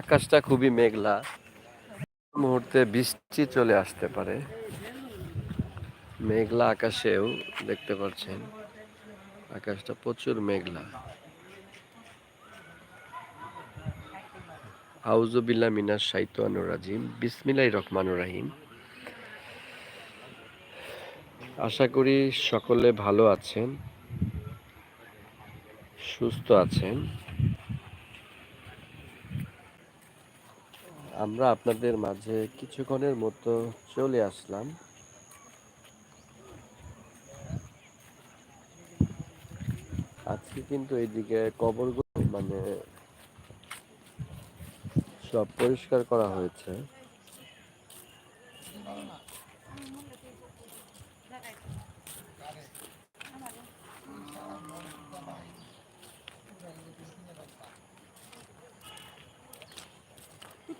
আকাশটা খুবই মেঘলা। মুহূর্তে বৃষ্টি চলে আসতে পারে। মেঘলা আকাশেও দেখতে পাচ্ছেন, আকাশটা প্রচুর মেঘলা। আউজুবিল্লা মিনাস শাইতানুর রাজিম। বিসমিল্লাহ রহমানুর রাহিম। আশা করি সকলে ভালো আছেন, সুস্থ আছেন। আমরা আপনাদের মাঝে কিছুক্ষণের মতো চলে আসলাম। আজকে কিন্তু এইদিকে কবরগুলো মানে সব পরিষ্কার করা হয়েছে।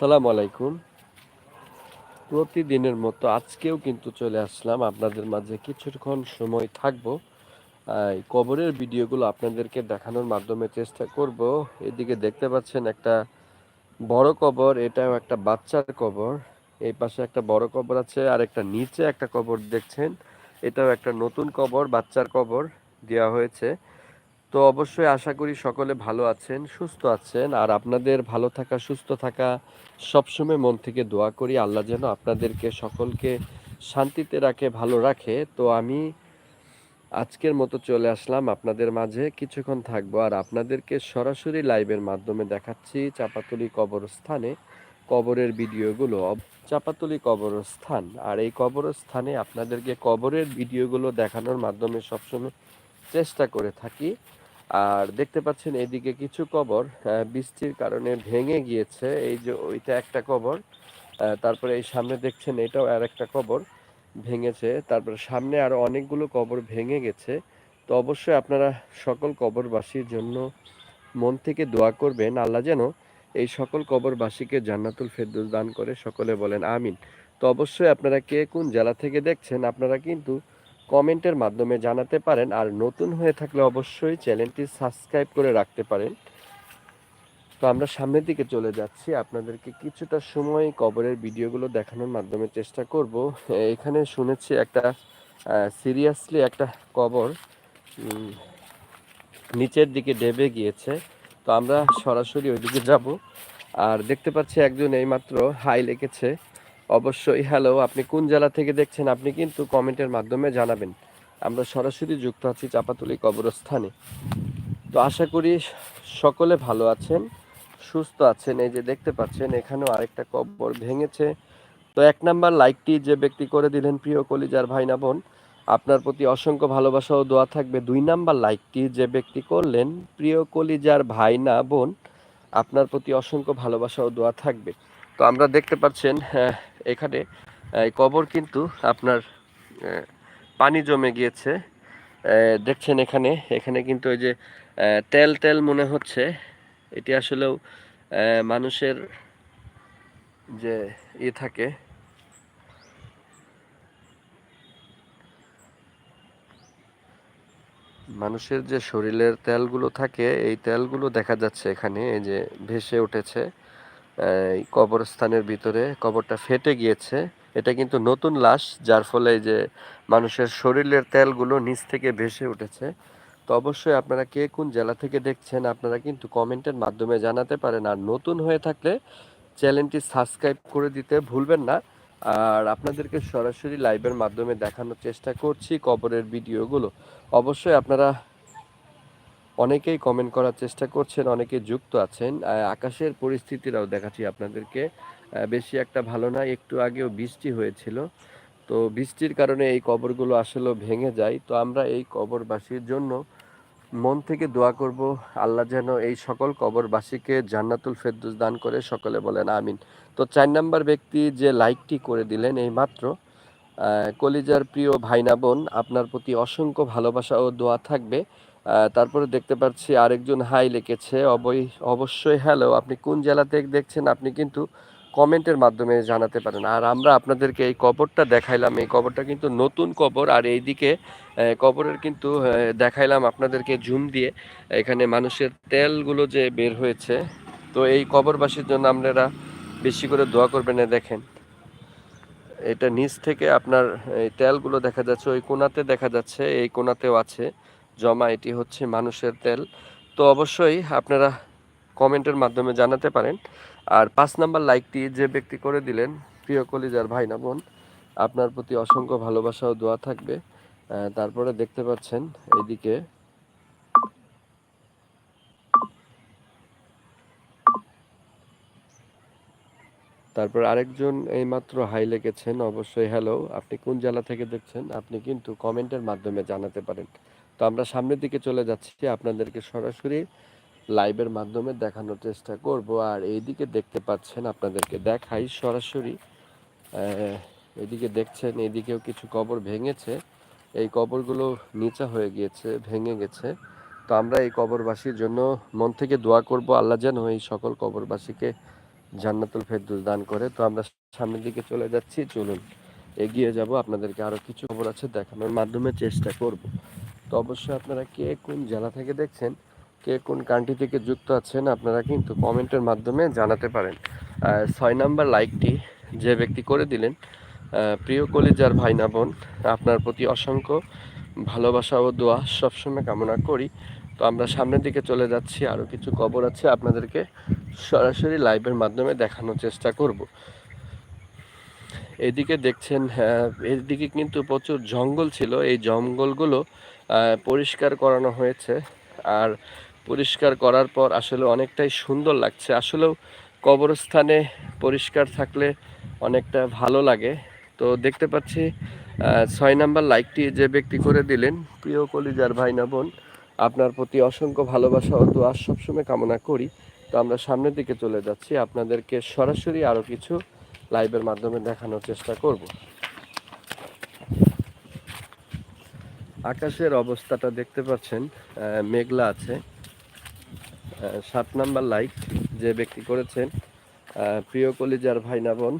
আসসালামু আলাইকুম। প্রতিদিনের মতো আজকেও কিন্তু চলে আসলাম। আপনাদের মাঝে কিছুক্ষণ সময় থাকব। এই কবরের ভিডিওগুলো আপনাদেরকে দেখানোর মাধ্যমে চেষ্টা করব। এদিকে দেখতে পাচ্ছেন একটা বড় কবর, এটাও একটা বাচ্চার কবর। এই পাশে একটা বড় কবর আছে, আর একটা নিচে একটা কবর দেখছেন। এটাও একটা নতুন কবর, বাচ্চার কবর দেওয়া হয়েছে। তো অবশ্যই আশা করি সকলে ভালো আছেন, সুস্থ আছেন। আর আপনাদের ভালো থাকা, সুস্থ থাকা সবসময় মন থেকে দোয়া করি। আল্লাহ যেন আপনাদেরকে সকলকে শান্তিতে রাখে, ভালো রাখে। তো আমি আজকের মতো চলে আসলাম আপনাদের মাঝে। কিছুক্ষণ থাকব আর আপনাদেরকে সরাসরি লাইভের মাধ্যমে দেখাচ্ছি চাপাতলি কবরস্থানে কবরের ভিডিওগুলো। চাপাতলি কবরস্থান, আর এই কবরস্থানে আপনাদেরকে কবরের ভিডিওগুলো দেখানোর মাধ্যমে সবসময় চেষ্টা করে থাকি। আর দেখতে পাচ্ছেন এদিকে কিছু কবর বৃষ্টির কারণে ভেঙে গিয়েছে। এই যে ওইটা একটা কবর তারপরে এই সামনে দেখছেন এটাও আর একটা কবর ভেঙেছে। তারপরে সামনে আরও অনেকগুলো কবর ভেঙে গেছে। তো অবশ্যই আপনারা সকল কবরবাসীর জন্য মন থেকে দোয়া করবেন, আল্লাহ যেন এই সকল কবরবাসীকে জান্নাতুল ফেরদৌস দান করে সকলে বলেন আমিন। তো অবশ্যই আপনারা কে কোন জেলা থেকে দেখছেন, আপনারা কিন্তু কমেন্টের মাধ্যমে জানাতে পারেন, আর নতুন হয়ে থাকলে অবশ্যই চ্যানেলটি সাবস্ক্রাইব করে রাখতে পারেন। তো আমরা সামনের দিকে চলে যাচ্ছি। আপনাদেরকে কিছুটা সময় কবরের ভিডিওগুলো দেখানোর মাধ্যমে চেষ্টা করব। এখানে শুনেছি একটা সিরিয়াসলি একটা কবর নিচের দিকে ডেবে গিয়েছে। তো আমরা সরাসরি ওইদিকে যাব। আর দেখতে পাচ্ছি একজন এইমাত্র হাই লিখেছে অবশ্যই হ্যালো আপনি কোন জেলা থেকে দেখছেন আপনি কিন্তু কমেন্টের মাধ্যমে জানাবেন। আমরা সরাসরি যুক্ত আছি চাপাতুলি কবরস্থানে। তো আশা করি সকলে ভালো আছেন, সুস্থ আছেন। এই যে দেখতে পাচ্ছেন, এখানেও আরেকটা কবর ভেঙেছে। তো এক নাম্বার লাইকটি যে ব্যক্তি করে দিলেন প্রিয় কলিজার ভাই না বোন, আপনার প্রতি অসংখ্য ভালোবাসা ও দোয়া থাকবে। দুই নাম্বার লাইকটি যে ব্যক্তি করলেন প্রিয় কলিজার ভাই না বোন, আপনার প্রতি অসংখ্য ভালোবাসা ও দোয়া থাকবে। তো আমরা দেখতে পাচ্ছেন এখানে এই কবর কিন্তু আপনার পানি জমে গিয়েছে। দেখছেন এখানে এখানে কিন্তু ওই যে তেল তেল মনে হচ্ছে। এটি আসলেও মানুষের যে ই থাকে। মানুষের যে শরীরের তেলগুলো থাকে, এই তেলগুলো দেখা যাচ্ছে এখানে, এই যে ভেসে উঠেছে। কবরস্থানের ভিতরে কবরটা ফেটে গিয়েছে। এটা কিন্তু নতুন লাশ, যার ফলে যে মানুষের শরীরের তেলগুলো নিচ থেকে ভেসে উঠেছে। তো অবশ্যই আপনারা কে কোন জেলা থেকে দেখছেন, আপনারা কিন্তু কমেন্টের মাধ্যমে জানাতে পারেন। আর নতুন হয়ে থাকলে চ্যানেলটি সাবস্ক্রাইব করে দিতে ভুলবেন না। আর আপনাদেরকে সরাসরি লাইভের মাধ্যমে দেখানোর চেষ্টা করছি কবরের ভিডিওগুলো। অবশ্যই আপনারা অনেকেই কমেন্ট করার চেষ্টা করছেন, অনেকে যুক্ত আছেন। আকাশের পরিস্থিতিরাও দেখাচ্ছি আপনাদেরকে। বেশি একটা ভালো না, একটু আগেও বৃষ্টি হয়েছিল। তো বৃষ্টির কারণে এই কবরগুলো আসলে ভেঙে যায়। তো আমরা এই কবরবাসীর জন্য মন থেকে দোয়া করব, আল্লাহ যেন এই সকল কবরবাসীকে জান্নাতুল ফেরদৌস দান করে, সকলে বলেন আমিন। তো চার নাম্বার ব্যক্তি যে লাইকটি করে দিলেন এই মাত্র কলিজার প্রিয় ভাইনা বোন, আপনার প্রতি অসংখ্য ভালোবাসা ও দোয়া থাকবে। তারপরে দেখতে পাচ্ছি আরেকজন হাই লিখেছে, অবই, অবশ্যই হ্যালো আপনি কোন জেলা থেকে দেখছেন আপনি কিন্তু কমেন্টের মাধ্যমে জানাতে পারেন। আর আমরা আপনাদেরকে এই কবরটা দেখাইলাম, এই কবরটা কিন্তু নতুন কবর, আর এইদিকে কবরের কিন্তু দেখাইলাম আপনাদেরকে জুম দিয়ে, এখানে মানুষের তেলগুলো যে বের হয়েছে। তো এই কবরবাসীর জন্য আপনারা বেশি করে দোয়া করবেন দেখেন। এটা নিচ থেকে আপনার, এই তেলগুলো দেখা যাচ্ছে, ওই কোনাতে দেখা যাচ্ছে, এই কোনাতেও আছে। জমা, এটি হচ্ছে মানুষের তেল। তো অবশ্যই আপনারা কমেন্টের মাধ্যমে জানাতে পারেন। আর পাঁচ নাম্বার লাইকটি যে ব্যক্তি করে দিলেন, প্রিয় কলিজার ভাই না বোন, আপনার প্রতি অসংখ্য ভালোবাসা ও দোয়া থাকবে। তারপরে দেখতে পাচ্ছেন এইদিকে তারপর আরেকজন এইমাত্র হাই লেগেছেন, অবশ্যই হ্যালো, আপনি কোন জেলা থেকে দেখছেন, আপনি কিন্তু কমেন্টের মাধ্যমে জানাতে পারেন। তো আমরা সামনের দিকে চলে যাচ্ছি। আপনাদেরকে সরাসরি লাইভের মাধ্যমে দেখানোর চেষ্টা করব। আর এইদিকে দেখতে পাচ্ছেন, আপনাদেরকে দেখাই সরাসরি। এদিকে দেখছেন, এদিকেও কিছু কবর ভেঙেছে। এই কবরগুলো নিচা হয়ে গিয়েছে, ভেঙে গেছে। তো আমরা এই কবরবাসীর জন্য মন থেকে দোয়া করব, আল্লাহ যেন এই সকল কবরবাসীকে জান্নাতুল ফেরদৌস দান করে। তো আমরা সামনের দিকে চলে যাচ্ছি, চলুন এগিয়ে যাব। আপনাদেরকে আরও কিছু খবর আছে দেখানোর মাধ্যমে চেষ্টা করব। তো অবশ্যই আপনারা কে কোন জেলা থেকে দেখছেন কে কোন কান্ট্রি থেকে যুক্ত আছেন আপনারা কিন্তু কমেন্টের মাধ্যমে জানাতে পারেন। আহ, ছয় নাম্বার লাইকটি যে ব্যক্তি করে দিলেন প্রিয় কলিজার ভাই না বোন আপনার প্রতি অসংখ্য ভালোবাসা ও দোয়া সবসময় কামনা করি। তো আমরা সামনের দিকে চলে যাচ্ছি আরও কিছু খবর আছে আপনাদেরকে সরাসরি লাইভের মাধ্যমে দেখানোর চেষ্টা করব। এদিকে দেখছেন এদিকে কিন্তু প্রচুর জঙ্গল ছিল। এই জঙ্গলগুলো পরিষ্কার করানো হয়েছে। আর পরিষ্কার করার পর আসলে অনেকটাই সুন্দর লাগছে। আসলেও কবরস্থানে পরিষ্কার থাকলে অনেকটা ভালো লাগে। তো দেখতে পাচ্ছি ছয় নাম্বার লাইকটি যে ব্যক্তি করে দিলেন, প্রিয় কলিজার ভাই না বোন, আপনার প্রতি অসংখ্য ভালোবাসা ও আর সবসময় কামনা করি। তো আমরা সামনের দিকে চলে যাচ্ছি। আপনাদেরকে সরাসরি আরও কিছু লাইভের মাধ্যমে দেখানোর চেষ্টা করব। আকাশের অবস্থাটা দেখতে পাচ্ছেন মেঘলা আছে। সাত নাম্বার লাইক যে ব্যক্তি করেছেন প্রিয় কলিজার ভাই না বোন,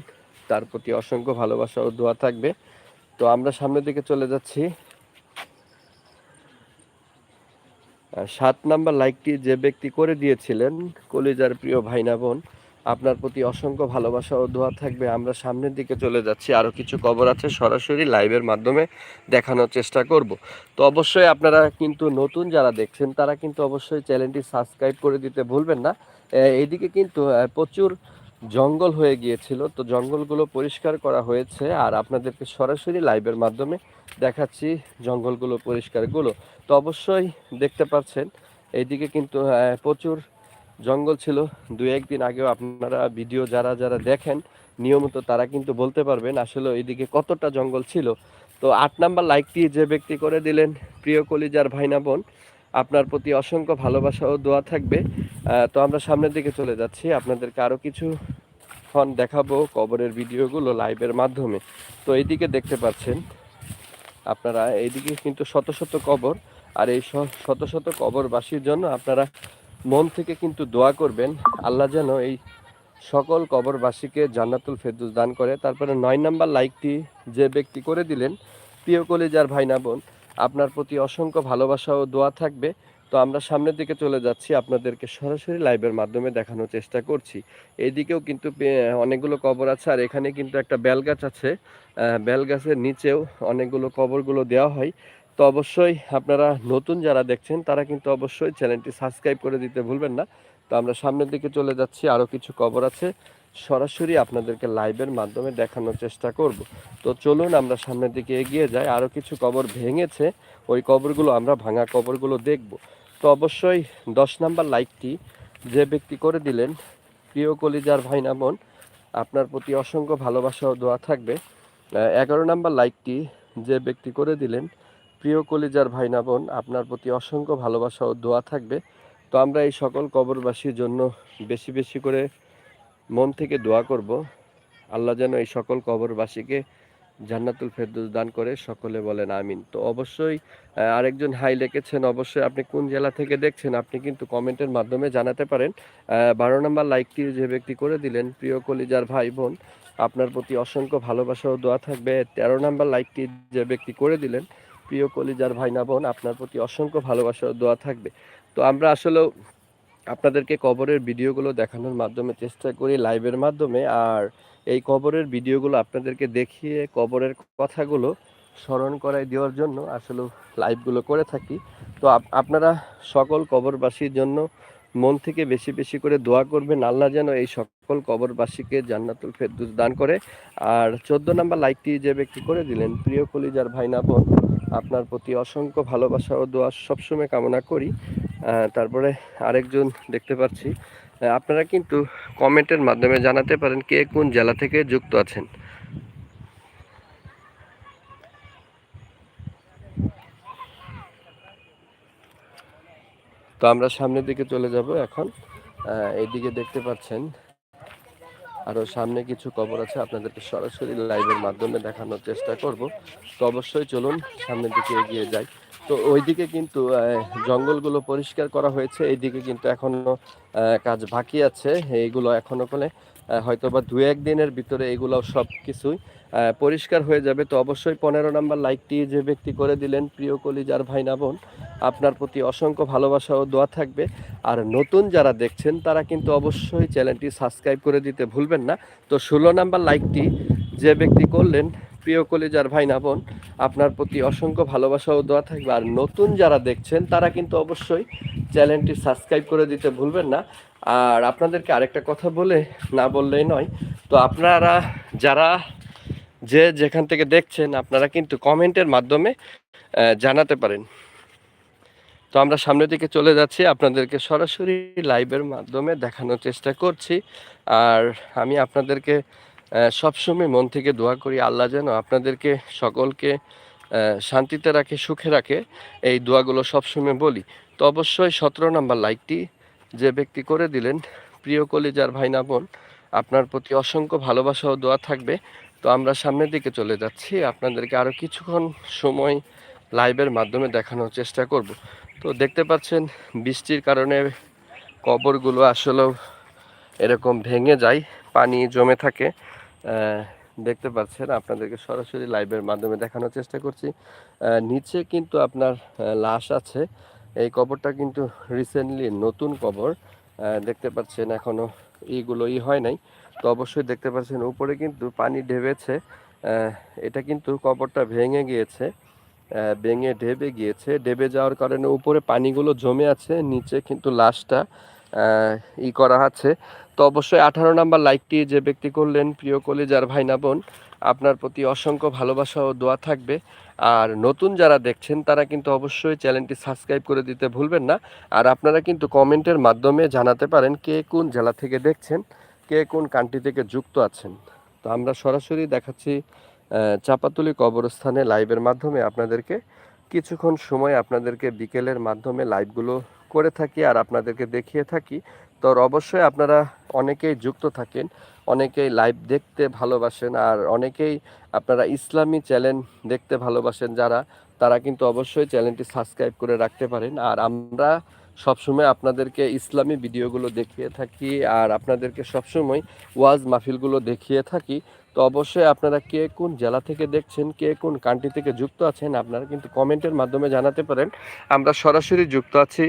তার প্রতি অসংখ্য ভালোবাসা ও দোয়া থাকবে। তো আমরা সামনের দিকে চলে যাচ্ছি। সাত নাম্বার লাইকটি যে ব্যক্তি করে দিয়েছিলেন, কলিজার প্রিয় ভাই না বোন আপনার প্রতি অসংখ্য ভালোবাসা ও দোয়া থাকবে। আমরা সামনের দিকে চলে যাচ্ছি। আরও কিছু খবর আছে, সরাসরি লাইভের মাধ্যমে দেখানোর চেষ্টা করব। তো অবশ্যই আপনারা কিন্তু নতুন যারা দেখছেন, তারা কিন্তু অবশ্যই চ্যানেলটি সাবস্ক্রাইব করে দিতে ভুলবেন না। এইদিকে কিন্তু প্রচুর জঙ্গল হয়ে গিয়েছিল। তো জঙ্গলগুলো পরিষ্কার করা হয়েছে। আর আপনাদেরকে সরাসরি লাইভের মাধ্যমে দেখাচ্ছি জঙ্গলগুলো, পরিষ্কারগুলো। তো অবশ্যই দেখতে পাচ্ছেন, এইদিকে কিন্তু প্রচুর জঙ্গল ছিল। দু, একদিন আগেও আপনারা ভিডিও যারা যারা দেখেন, নিয়মিত তারা কিন্তু বলতে পারবেন আসলে এইদিকে কতটা জঙ্গল ছিল। তো আট নাম্বার লাইকটি যে ব্যক্তি করে দিলেন, প্রিয় কলিজার ভাইনা বোন, আপনার প্রতি অসংখ্য ভালোবাসা ও দোয়া থাকবে। তো আমরা সামনের দিকে চলে যাচ্ছি। আপনাদেরকে আরও কিছু ক্ষণ দেখাবো কবরের ভিডিওগুলো লাইভের মাধ্যমে। তো এইদিকে দেখতে পাচ্ছেন আপনারা, এইদিকে কিন্তু শত শত কবর। আর এই শত শত কবরবাসীর জন্য আপনারা মন থেকে কিন্তু দোয়া করবেন, আল্লাহ যেন এই সকল কবরবাসীকে জান্নাতুল ফেরদুস দান করে। তারপরে নয় নাম্বার লাইকটি যে ব্যক্তি করে দিলেন, প্রিয় কলিজার ভাই না বোন, আপনার প্রতি অসংখ্য ভালোবাসা ও দোয়া থাকবে। তো আমরা সামনের দিকে চলে যাচ্ছি, আপনাদেরকে সরাসরি লাইভের মাধ্যমে দেখানোর চেষ্টা করছি। এইদিকেও কিন্তু অনেকগুলো কবর আছে, আর এখানে কিন্তু একটা বেলগাছ আছে। বেলগাছের নিচেও অনেকগুলো কবরগুলো দেওয়া হয়। তো অবশ্যই আপনারা নতুন যারা দেখছেন, তারা কিন্তু অবশ্যই চ্যানেলটি সাবস্ক্রাইব করে দিতে ভুলবেন না। তো আমরা সামনের দিকে চলে যাচ্ছি আরও কিছু কবর আছে। সরাসরি আপনাদেরকে লাইভের মাধ্যমে দেখানোর চেষ্টা করব। তো চলুন আমরা সামনের দিকে এগিয়ে যাই আরও কিছু কবর ভেঙেছে, ওই কবরগুলো আমরা ভাঙা কবরগুলো দেখব। তো অবশ্যই দশ নাম্বার লাইকটি যে ব্যক্তি করে দিলেন, প্রিয় কলিজার ভাই না বোন, আপনার প্রতি অসংখ্য ভালোবাসা ও দোয়া থাকবে। এগারো নাম্বার লাইকটি যে ব্যক্তি করে দিলেন প্রিয় কলিজার ভাই না বোন, আপনার প্রতি অসংখ্য ভালোবাসা ও দোয়া থাকবে। তো আমরা এই সকল কবরবাসীর জন্য বেশি বেশি করে মন থেকে দোয়া করব। আল্লাহ যেন এই সকল কবরবাসীকে জান্নাতুল ফেরদৌস দান করে, সকলে বলেন আমিন। তো অবশ্যই আরেকজন হাই লিখেছেন, অবশ্যই আপনি কোন জেলা থেকে দেখছেন আপনি কিন্তু কমেন্টের মাধ্যমে জানাতে পারেন। বারো নম্বর লাইকটি যে ব্যক্তি করে দিলেন, প্রিয় কলিজার ভাই বোন, আপনার প্রতি অসংখ্য ভালোবাসা ও দোয়া থাকবে। তেরো নম্বর লাইকটি যে ব্যক্তি করে দিলেন প্রিয় কলিজার ভাই না বোন, আপনার প্রতি অসংখ্য ভালোবাসা দোয়া থাকবে। তো আমরা আসলেও আপনাদেরকে কবরের ভিডিওগুলো দেখানোর মাধ্যমে চেষ্টা করি লাইভের মাধ্যমে। আর এই কবরের ভিডিওগুলো আপনাদেরকে দেখিয়ে কবরের কথাগুলো স্মরণ করাই দেওয়ার জন্য আসলে লাইভগুলো করে থাকি। তো আপনারা সকল কবরবাসীর জন্য মন থেকে বেশি বেশি করে দোয়া করবেন। আল্লাহ যেন এই সকল কবরবাসীকে জান্নাতুল ফেরদুস দান করে। আর চোদ্দ নাম্বার লাইকটি যে ব্যক্তি করে দিলেন, প্রিয় কলিজার ভাই না বোন আপনার প্রতি অসংখ্য ভালোবাসা ও দোয়া সবসময় কামনা করি। তারপরে আরেকজন দেখতে পাচ্ছি। আপনারা কিন্তু কমেন্টের মাধ্যমে জানাতে পারেন কে কোন জেলা থেকে যুক্ত আছেন। তো আমরা সামনের দিকে চলে যাব এখন। আহ, এইদিকে দেখতে পাচ্ছেন আরও সামনে কিছু কবর আছে, আপনাদেরকে সরাসরি লাইভের মাধ্যমে দেখানোর চেষ্টা করব। তো অবশ্যই চলুন সামনের দিকে এগিয়ে যাই। তো ওইদিকে কিন্তু জঙ্গলগুলো পরিষ্কার করা হয়েছে। এইদিকে কিন্তু এখনও কাজ বাকি আছে। এইগুলো এখনও করে হয়তো বা দু এক দিনের ভিতরে এগুলো সব কিছুই পরিষ্কার হয়ে যাবে। তো অবশ্যই পনেরো নাম্বার লাইকটি যে ব্যক্তি করে দিলেন, প্রিয় কলিজার ভাই না বোন, আপনার প্রতি অসংখ্য ভালোবাসা ও দোয়া থাকবে। আর নতুন যারা দেখছেন, তারা কিন্তু অবশ্যই চ্যানেলটি সাবস্ক্রাইব করে দিতে ভুলবেন না। তো ষোলো নাম্বার লাইকটি যে ব্যক্তি করলেন প্রিয় কলিজার ভাই না বোন, আপনার প্রতি অসংখ্য ভালোবাসা ও দোয়া থাকবে। আর নতুন যারা দেখছেন, তারা কিন্তু অবশ্যই চ্যানেলটি সাবস্ক্রাইব করে দিতে ভুলবেন না। আর আপনাদেরকে আরেকটা কথা বলে না বললেই নয়, তো আপনারা যারা যে যেখান থেকে দেখছেন, আপনারা কিন্তু কমেন্টের মাধ্যমে জানাতে পারেন। তো আমরা সামনের দিকে চলে যাচ্ছি। আপনাদেরকে সরাসরি লাইভের মাধ্যমে দেখানোর চেষ্টা করছি। আর আমি আপনাদেরকে সবসময় মন থেকে দোয়া করি, আল্লাহ যেন আপনাদেরকে সকলকে শান্তিতে রাখে, সুখে রাখে। এই দোয়াগুলো সবসময় বলি। তো অবশ্যই সতেরো নম্বর লাইকটি যে ব্যক্তি করে দিলেন, প্রিয় কলিজার ভাই না বোন, আপনার প্রতি অসংখ্য ভালোবাসা ও দোয়া থাকবে। তো আমরা সামনের দিকে চলে যাচ্ছি। আপনাদেরকে আরও কিছুক্ষণ সময় লাইভের মাধ্যমে দেখানোর চেষ্টা করব। তো দেখতে পাচ্ছেন, বৃষ্টির কারণে কবরগুলো আসলেও এরকম ভেঙে যায়, পানি জমে থাকে। দেখতে পাচ্ছেন, আপনাদেরকে সরাসরি লাইভের মাধ্যমে দেখানোর চেষ্টা করছি। নিচে কিন্তু আপনার লাশ আছে। এই কবরটা কিন্তু রিসেন্টলি নতুন কবর। দেখতে পাচ্ছেন এখনও এইগুলো ই হয় নাই। তো অবশ্যই দেখতে পাচ্ছেন, উপরে কিন্তু পানি ঢেবেছে। এটা কিন্তু কবরটা ভেঙে গিয়েছে। ভেঙে ঢেবে গিয়েছে। ঢেবে যাওয়ার কারণে উপরে পানিগুলো জমে আছে। নিচে কিন্তু লাশটা ই করা আছে। তো অবশ্যই আঠারো নাম্বার লাইকটি যে ব্যক্তি করলেন প্রিয় কলিজার ভাই না বোন, আপনার প্রতি অসংখ্য ভালোবাসা ও দোয়া থাকবে। আর নতুন যারা দেখছেন, তারা কিন্তু অবশ্যই চ্যানেলটি সাবস্ক্রাইব করে দিতে ভুলবেন না। আর আপনারা কিন্তু কমেন্টের মাধ্যমে জানাতে পারেন কে কোন জেলা থেকে দেখছেন, কে কোন কান্ট্রি থেকে যুক্ত আছেন। তো আমরা সরাসরি দেখাচ্ছি চাপাতুলি কবরস্থানে লাইভের মাধ্যমে আপনাদেরকে। কিছুক্ষণ সময় আপনাদেরকে বিকেলের মাধ্যমে লাইভগুলো করে থাকি আর আপনাদেরকে দেখিয়ে থাকি। তো অবশ্যই আপনারা অনেকেই যুক্ত থাকেন, অনেকেই লাইভ দেখতে ভালোবাসেন আর অনেকেই আপনারা ইসলামী চ্যানেল দেখতে ভালোবাসেন যারা, তারা কিন্তু অবশ্যই চ্যানেলটি সাবস্ক্রাইব করে রাখতে পারেন। আর আমরা সবসময় আপনাদেরকে ইসলামী ভিডিওগুলো দেখিয়ে থাকি আর আপনাদেরকে সবসময় ওয়াজ মাহফিলগুলো দেখিয়ে থাকি। তো অবশ্যই আপনারা কে কোন জেলা থেকে দেখছেন, কে কোন কান্ট্রি থেকে যুক্ত আছেন, আপনারা কিন্তু কমেন্টের মাধ্যমে জানাতে পারেন। আমরা সরাসরি যুক্ত আছি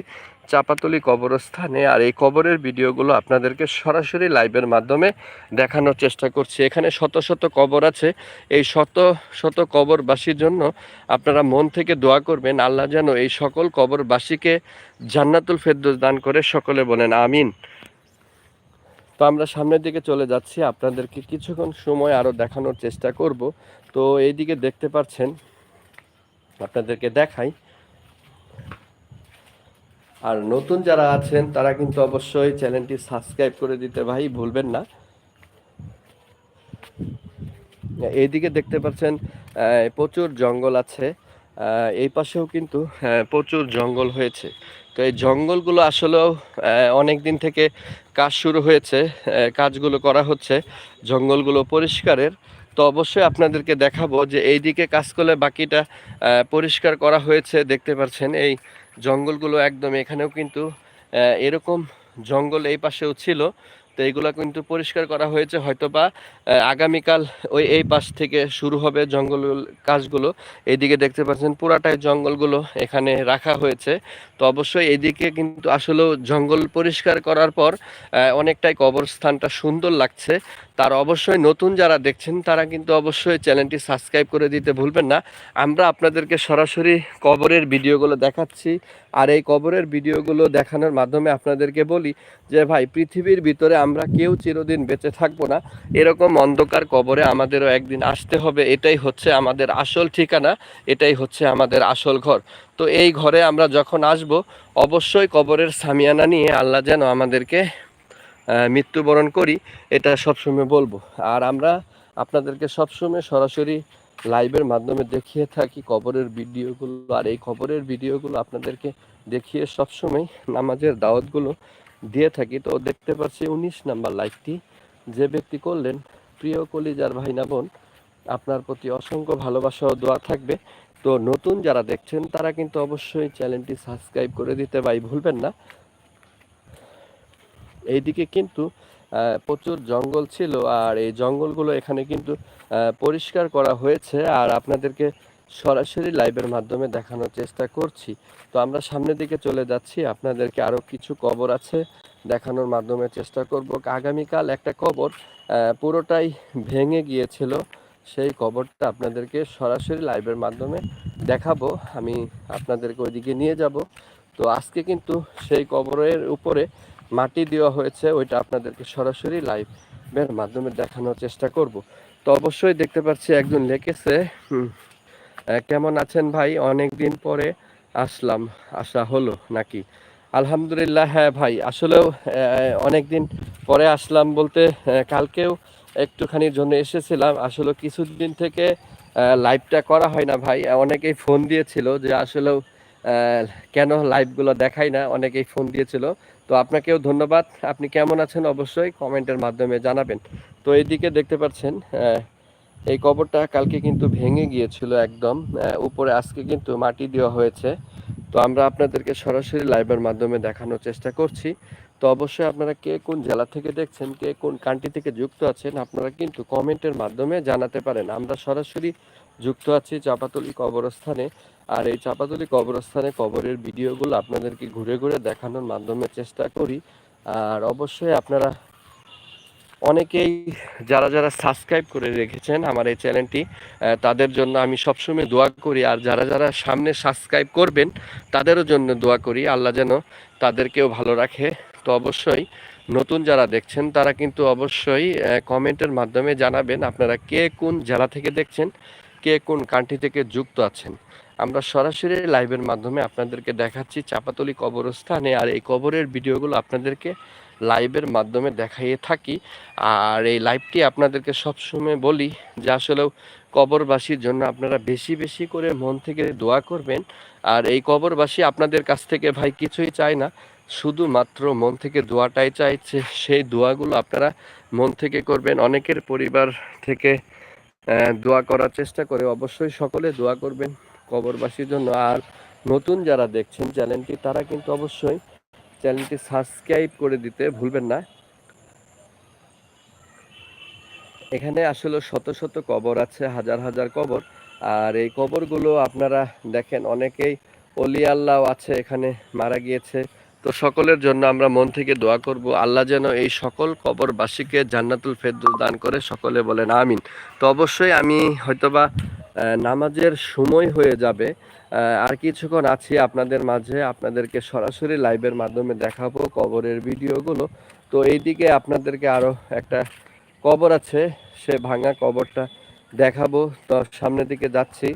চাপাতলি কবরস্থানে আর এই কবরের ভিডিওগুলো আপনাদেরকে সরাসরি লাইভের মাধ্যমে দেখানোর চেষ্টা করছি। এখানে শত শত কবর আছে। এই শত শত কবরবাসীর জন্য আপনারা মন থেকে দোয়া করবেন, আল্লাহ যেন এই সকল কবরবাসীকে জান্নাতুল ফেরদৌস দান করে সকলে বলেন, আমিন। তো আমরা সামনের দিকে চলে যাচ্ছি। আপনাদেরকে কিছুক্ষণ সময় আরও দেখানোর চেষ্টা করব। তো এইদিকে দেখতে পাচ্ছেন, আপনাদেরকে দেখাই। আর নতুন যারা আছেন তারা কিন্তু অবশ্যই চ্যানেলটি সাবস্ক্রাইব করে দিতে ভাই ভুলবেন না। এইদিকে দেখতে পাচ্ছেন প্রচুর জঙ্গল আছে। এই পাশেও কিন্তু আহ, প্রচুর জঙ্গল হয়েছে। তো এই জঙ্গলগুলো আসলেও অনেক দিন থেকে কাজ শুরু হয়েছে। কাজগুলো করা হচ্ছে। জঙ্গলগুলো পরিষ্কারের। তো অবশ্যই আপনাদেরকে দেখাবো যে এইদিকে কাজ করলে বাকিটা পরিষ্কার করা হয়েছে, দেখতে পাচ্ছেন। এই জঙ্গলগুলো একদম এখানেও কিন্তু এরকম জঙ্গল এই পাশেও ছিল। তো এইগুলো কিন্তু পরিষ্কার করা হয়েছে। হয়তো বা আগামীকাল ওই এই পাশ থেকে শুরু হবে জঙ্গল কাজগুলো। এইদিকে দেখতে পাচ্ছেন পুরাটাই জঙ্গলগুলো এখানে রাখা হয়েছে। তো অবশ্যই এদিকে কিন্তু আসলেও জঙ্গল পরিষ্কার করার পর অনেকটাই কবরস্থানটা সুন্দর লাগছে। তার অবশ্যই নতুন যারা দেখছেন, তারা কিন্তু অবশ্যই চ্যানেলটি সাবস্ক্রাইব করে দিতে ভুলবেন না। আমরা আপনাদেরকে সরাসরি কবরের ভিডিওগুলো দেখাচ্ছি আর এই কবরের ভিডিওগুলো দেখানোর মাধ্যমে আপনাদেরকে বলি যে, ভাই, পৃথিবীর ভিতরে আমরা কেউ চিরদিন বেঁচে থাকব না। এরকম অন্ধকার কবরে আমাদেরও একদিন আসতে হবে, এটাই হচ্ছে আমাদের আসল ঠিকানা, এটাই হচ্ছে আমাদের আসল ঘর। তো এই ঘরে আমরা যখন আসব, অবশ্যই কবরের সামিয়ানা নিয়ে আল্লাহ যেন আমাদেরকে মৃত্যুবরণ করি, এটা সবসময় বলব। আর আমরা আপনাদেরকে সবসময় সরাসরি লাইভের মাধ্যমে দেখিয়ে থাকি কবরের ভিডিওগুলো, আর এই খবরের ভিডিওগুলো আপনাদেরকে দেখিয়ে সবসময় নামাজের দাওয়াতগুলো দিয়ে থাকি। তো দেখতে পাচ্ছি উনিশ নাম্বার লাইভটি। যে ব্যক্তি করলেন, প্রিয় কলিজার ভাই না বোন, আপনার প্রতি অসংখ্য ভালোবাসা ও দোয়া থাকবে। তো নতুন যারা দেখছেন, তারা কিন্তু অবশ্যই চ্যানেলটি সাবস্ক্রাইব করে দিতে ভাই ভুলবেন না। এইদিকে কিন্তু প্রচুর জঙ্গল ছিল আর এই জঙ্গলগুলো এখানে কিন্তু পরিষ্কার করা হয়েছে আর আপনাদেরকে সরাসরি লাইভের মাধ্যমে দেখানোর চেষ্টা করছি। তো আমরা সামনের দিকে চলে যাচ্ছি, আপনাদেরকে আরও কিছু কবর আছে, দেখানোর মাধ্যমে চেষ্টা করব। আগামীকাল একটা কবর পুরোটাই ভেঙে গিয়েছিল, সেই কবরটা আপনাদেরকে সরাসরি লাইভের মাধ্যমে দেখাবো। আমি আপনাদেরকে ওইদিকে নিয়ে যাব। তো আজকে কিন্তু সেই কবরের উপরে মাটি দেওয়া হয়েছে, ওইটা আপনাদেরকে সরাসরি লাইভের মাধ্যমে দেখানোর চেষ্টা করব। তো অবশ্যই দেখতে পাচ্ছি একজন লিখেছে কেমন আছেন ভাই? অনেক দিন পরে আসলাম। আসা হলো নাকি? আলহামদুলিল্লাহ হ্যাঁ ভাই, আসলেও অনেক দিন পরে আসলাম বলতে কালকেও একটুখানির জন্য এসেছিলাম। আসলে কিছুদিন থেকে লাইভটা করা হয় না ভাই। অনেকেই ফোন দিয়েছিল যে আসলেও কেন লাইভগুলো দেখাই না? অনেকেই ফোন দিয়েছিল। তো আপনাকেও ধন্যবাদ। আপনি কেমন আছেন অবশ্যই কমেন্টের মাধ্যমে জানাবেন। তো এইদিকে দেখতে পাচ্ছেন এই কবরটা কালকে কিন্তু ভেঙে গিয়েছিল একদম। উপরে আজকে কিন্তু মাটি দেওয়া হয়েছে। তো আমরা আপনাদেরকে সরাসরি লাইভের মাধ্যমে দেখানোর চেষ্টা করছি। তো অবশ্যই আপনারা কে কোন জেলা থেকে দেখছেন, কে কোন কান্ট্রি থেকে যুক্ত আছেন, আপনারা কিন্তু কমেন্টের মাধ্যমে জানাতে পারেন। আমরা সরাসরি যুক্ত আছি চাপাতলি কবরস্থানে। আর এই চাপাতলি কবরস্থানে কবরের ভিডিওগুলো আপনাদেরকে ঘুরে ঘুরে দেখানোর মাধ্যমে চেষ্টা করি। আর অবশ্যই আপনারা অনেকেই যারা যারা সাবস্ক্রাইব করে রেখেছেন আমার এই চ্যানেলটি তাদের জন্য আমি সবসময় দোয়া করি। আর যারা যারা সামনে সাবস্ক্রাইব করবেন, তাদেরও জন্য দোয়া করি। আল্লাহ যেন তাদেরকেও ভালো রাখে। তো অবশ্যই নতুন যারা দেখছেন, তারা কিন্তু অবশ্যই কমেন্টের মাধ্যমে জানাবেন আপনারা কে কোন জেলা থেকে দেখছেন। কে কোন কান্ট্রি থেকে যুক্ত আছেন? আমরা সরাসরি লাইভের মাধ্যমে আপনাদেরকে দেখাচ্ছি চাপাতলি কবরস্থানে আর এই কবরের ভিডিওগুলো আপনাদেরকে লাইভের মাধ্যমে দেখাইয়ে থাকি। আর এই লাইভটি আপনাদেরকে সবসময় বলি যে আসলেও কবরবাসীর জন্য আপনারা বেশি বেশি করে মন থেকে দোয়া করবেন। আর এই কবরবাসী আপনাদের কাছ থেকে ভাই কিছুই চায় না, শুধুমাত্র মন থেকে দোয়াটাই চাইছে। সেই দোয়াগুলো আপনারা মন থেকে করবেন। অনেকের পরিবার থেকে দোয়া করার চেষ্টা করে। অবশ্যই সকলে দোয়া করবেন কবরবাসীর জন্য। আর নতুন যারা দেখছেন চ্যানেলটি, তারা কিন্তু অবশ্যই চ্যানেলটি সাবস্ক্রাইব করে দিতে ভুলবেন না। এখানে আসলে শত শত কবর আছে, হাজার হাজার কবর। আর এই কবরগুলো আপনারা দেখেন, অনেকেই অলি আল্লাহ আছে, এখানে মারা গিয়েছে। তো সকলের জন্য আমরা মন থেকে দোয়া করব। আল্লাহ যেন এই সকল কবরবাসীকে জান্নাতুল ফেরদৌস দান করে। সকলে বলেন, আমিন। তো অবশ্যই আমি হয়তোবা নামাজের সময় হয়ে যাবে। আর কিছুক্ষণ আছি আপনাদের মাঝে। আপনাদেরকে সরাসরি লাইভের মাধ্যমে দেখাবো কবরের ভিডিওগুলো। তো এইদিকে আপনাদেরকে আরও একটা কবর আছে। সে ভাঙা কবরটা দেখাবো। তো সামনের দিকে যাচ্ছি।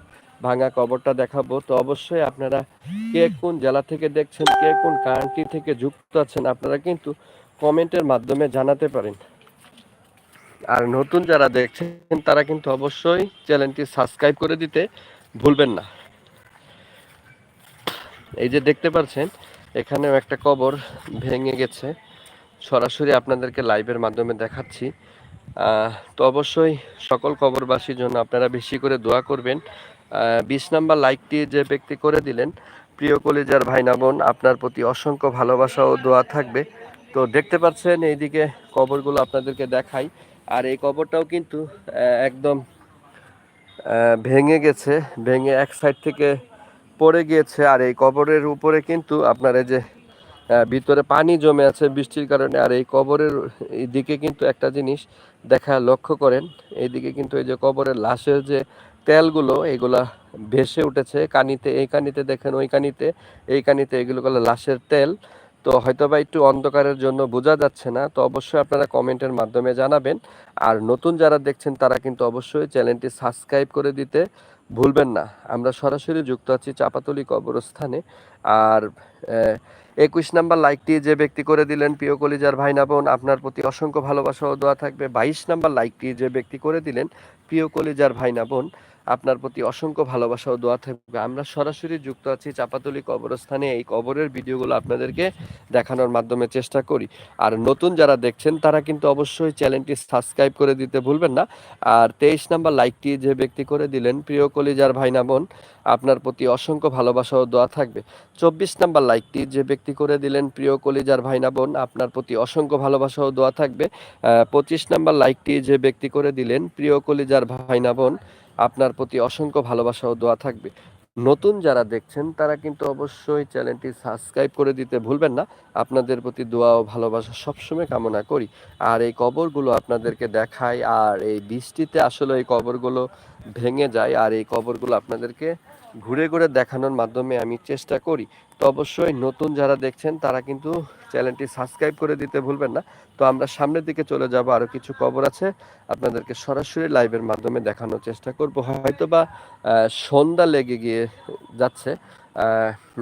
ভাঙা কবরটা দেখাবো। তো অবশ্যই আপনারা কে কোন জেলা থেকে দেখছেন, কে কোন কান্ট্রি থেকে যুক্ত আছেন, আপনারা কিন্তু কমেন্টের মাধ্যমে জানাতে পারেন। আর নতুন যারা দেখছেন, তারা কিন্তু অবশ্যই চ্যানেলটি সাবস্ক্রাইব করে দিতে ভুলবেন না। এই যে দেখতে পাচ্ছেন, এখানেও একটা কবর ভেঙে গেছে। সরাসরি আপনাদেরকে লাইভের মাধ্যমে দেখাচ্ছি। তো অবশ্যই সকল কবরবাসীর জন্য আপনারা বেশি করে দোয়া করবেন। বিশ নাম্বার লাইকটি যে ব্যক্তি করে দিলেন, প্রিয় কলিজার ভাইনা বোন, আপনার প্রতি অসংখ্য ভালোবাসা ও দোয়া থাকবে। তো দেখতে পাচ্ছেন, এইদিকে কবরগুলো আপনাদেরকে দেখাই। আর এই কবরটাও কিন্তু একদম ভেঙে গেছে, ভেঙে এক সাইড থেকে পড়ে গিয়েছে। আর এই কবরের উপরে কিন্তু আপনার এই যে ভিতরে পানি জমে আছে বৃষ্টির কারণে। আর এই কবরের দিকে কিন্তু একটা জিনিস দেখা, লক্ষ্য করেন, এইদিকে কিন্তু এই যে কবরের লাশের যে তেলগুলো এগুলা ভেসে উঠেছে, কানিতে, এই কানিতে দেখেন, ওই কানিতে, এই কানিতে, এগুলো হলো লাশের তেল। তো হয়তো বা একটু অন্ধকারের জন্য বোঝা যাচ্ছে না, তো অবশ্যই আপনারা কমেন্টের মাধ্যমে জানাবেন। আর নতুন যারা দেখছেন, তারা কিন্তু অবশ্যই চ্যানেলটি সাবস্ক্রাইব করে দিতে ভুলবেন না। আমরা সরাসরি যুক্ত আছি চাপাতলি কবরস্থানে। আর একুশ নাম্বার লাইকটি যে ব্যক্তি করে দিলেন, প্রিয় কলিজার ভাই না বোন, আপনার প্রতি অসংখ্য ভালোবাসা ও দোয়া থাকবে। বাইশ নাম্বার লাইকটি যে ব্যক্তি করে দিলেন, প্রিয় কলিজার ভাই না বোন আপনার প্রতি অসংখ্য ভালোবাসা ও দোয়া থাকবে। আমরা সরাসরি যুক্ত আছি চাপাতলি কবরস্থানে। এই কবরের ভিডিওগুলো আপনাদেরকে দেখানোর মাধ্যমে চেষ্টা করি। আর নতুন যারা দেখছেন, তারা কিন্তু অবশ্যই চ্যানেলটি সাবস্ক্রাইব করে দিতে ভুলবেন না। আর তেইশ নাম্বার লাইকটি যে ব্যক্তি করে দিলেন, প্রিয় কলিজার ভাই না বোন, আপনার প্রতি অসংখ্য ভালোবাসা ও দোয়া থাকবে। চব্বিশ নাম্বার লাইকটি যে ব্যক্তি করে দিলেন, প্রিয় কলিজার ভাই না বোন, আপনার প্রতি অসংখ্য ভালোবাসা ও দোয়া থাকবে। পঁচিশ নাম্বার লাইকটি যে ব্যক্তি করে দিলেন, প্রিয় কলিজার ভাই না বোন আপনার প্রতি অসংখ্য ভালোবাসা ও দোয়া থাকবে। নতুন যারা দেখছেন, তারা কিন্তু অবশ্যই চ্যানেলটি সাবস্ক্রাইব করে দিতে ভুলবেন না। আপনাদের প্রতি দোয়া ও ভালোবাসা সবসময় কামনা করি। আর এই কবরগুলো আপনাদেরকে দেখাই, আর এই বৃষ্টিতে আসলে এই কবরগুলো ভেঙে যায়, আর এই কবরগুলো আপনাদেরকে ঘুরে ঘুরে দেখানোর মাধ্যমে আমি চেষ্টা করি। তো অবশ্যই নতুন যারা দেখছেন, তারা কিন্তু চ্যানেলটি সাবস্ক্রাইব করে দিতে ভুলবেন না। তো আমরা সামনের দিকে চলে যাব আরও কিছু কবর আছে আপনাদেরকে সরাসরি লাইভের মাধ্যমে দেখানোর চেষ্টা করব। হয়তো বা সন্ধ্যা লেগে গিয়ে যাচ্ছে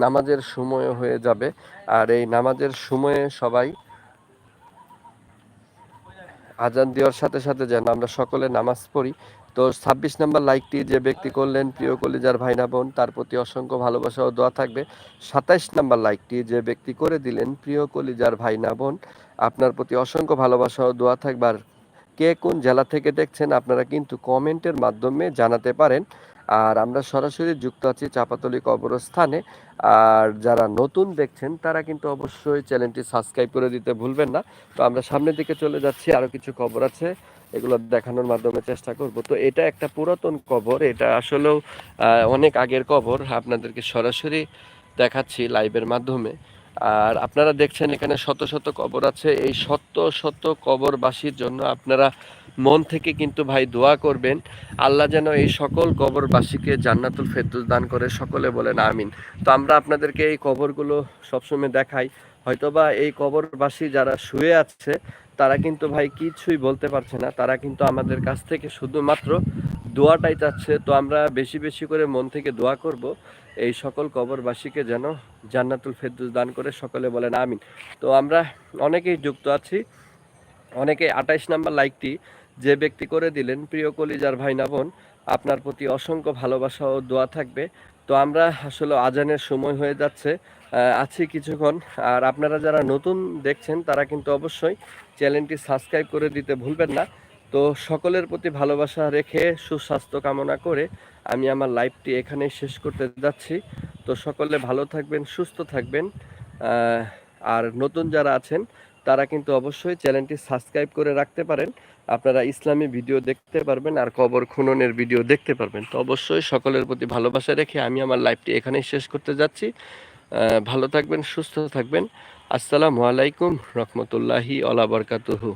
নামাজের সময় হয়ে যাবে। আর এই নামাজের সময়ে সবাই আজান দেওয়ার সাথে সাথে যেন আমরা সকলে নামাজ পড়ি তো ছাব্বিশ নাম্বার লাইকটি যে ব্যক্তি করলেন প্রিয় কলিজার ভাইনা বোন, তার প্রতি অসংখ্য ভালোবাসা ও দোয়া থাকবে। সাতাইশ নাম্বার লাইকটি যে ব্যক্তি করে দিলেন প্রিয় কলিজার ভাইনা বোন, আপনার প্রতি অসংখ্য ভালোবাসা ও দোয়া থাকবে। আর কে কোন জেলা থেকে দেখছেন আপনারা কিন্তু কমেন্টের মাধ্যমে জানাতে পারেন। আর আমরা সরাসরি যুক্ত আছি চাপাতলি কবরস্থানে। আর যারা নতুন দেখছেন, তারা কিন্তু অবশ্যই চ্যানেলটি সাবস্ক্রাইব করে দিতে ভুলবেন না। তো আমরা সামনের দিকে চলে যাচ্ছি আরও কিছু খবর আছে। এগুলো দেখানোর মাধ্যমে চেষ্টা করব। তো এটা একটা পুরাতন কবর, এটা আসলেও অনেক আগের কবর, আপনাদেরকে সরাসরি দেখাচ্ছি লাইভের মাধ্যমে। আর আপনারা দেখছেন এখানে শত শত কবর আছে। এই শত শত কবরবাসীর জন্য আপনারা মন থেকে কিন্তু ভাই দোয়া করবেন, আল্লাহ যেন এই সকল কবরবাসীকে জান্নাতুল ফেরদৌস দান করে, সকলে বলেন আমিন। তো আমরা আপনাদেরকে এই কবরগুলো সবসময় দেখাই। হয়তোবা এই কবরবাসী যারা শুয়ে আছে তারা কিন্তু ভাই কিছুই বলতে পারছে না। তারা কিন্তু আমাদের কাছ থেকে শুধুমাত্র দোয়াটাই চাচ্ছে। তো আমরা বেশি বেশি করে মন থেকে দোয়া করব। এই সকল কবরবাসীকে যেন জান্নাতুল ফেরদৌস দান করে সকলে বলেন আমিন। তো আমরা অনেকেই যুক্ত আছি। অনেকে আঠাইশ নাম্বার লাইকটি যে ব্যক্তি করে দিলেন, প্রিয় কলিজার ভাই না বোন, আপনার প্রতি অসংখ্য ভালোবাসা ও দোয়া থাকবে। তো আমরা আসলে আজানের সময় হয়ে যাচ্ছে আছি কিছুক্ষণ। আর আপনারা যারা নতুন দেখছেন, তারা কিন্তু অবশ্যই চ্যানেলটি সাবস্ক্রাইব করে দিতে ভুলবেন না। তো সকলের প্রতি ভালোবাসা রেখে সুস্বাস্থ্য কামনা করে আমি আমার লাইভটি এখানেই শেষ করতে যাচ্ছি। তো সকলে ভালো থাকবেন, সুস্থ থাকবেন আর নতুন যারা আছেন, তারা কিন্তু অবশ্যই চ্যানেলটি সাবস্ক্রাইব করে রাখতে পারেন। আপনারা ইসলামী ভিডিও দেখতে পারবেন আর কবর খননের ভিডিও দেখতে পারবেন। তো অবশ্যই সকলের প্রতি ভালোবাসা রেখে আমি আমার লাইফটি এখানেই শেষ করতে যাচ্ছি। ভালো থাকবেন, সুস্থ থাকবেন। আসসালামু আলাইকুম, রহমতুল্লাহি, আলা বরকাতুহু।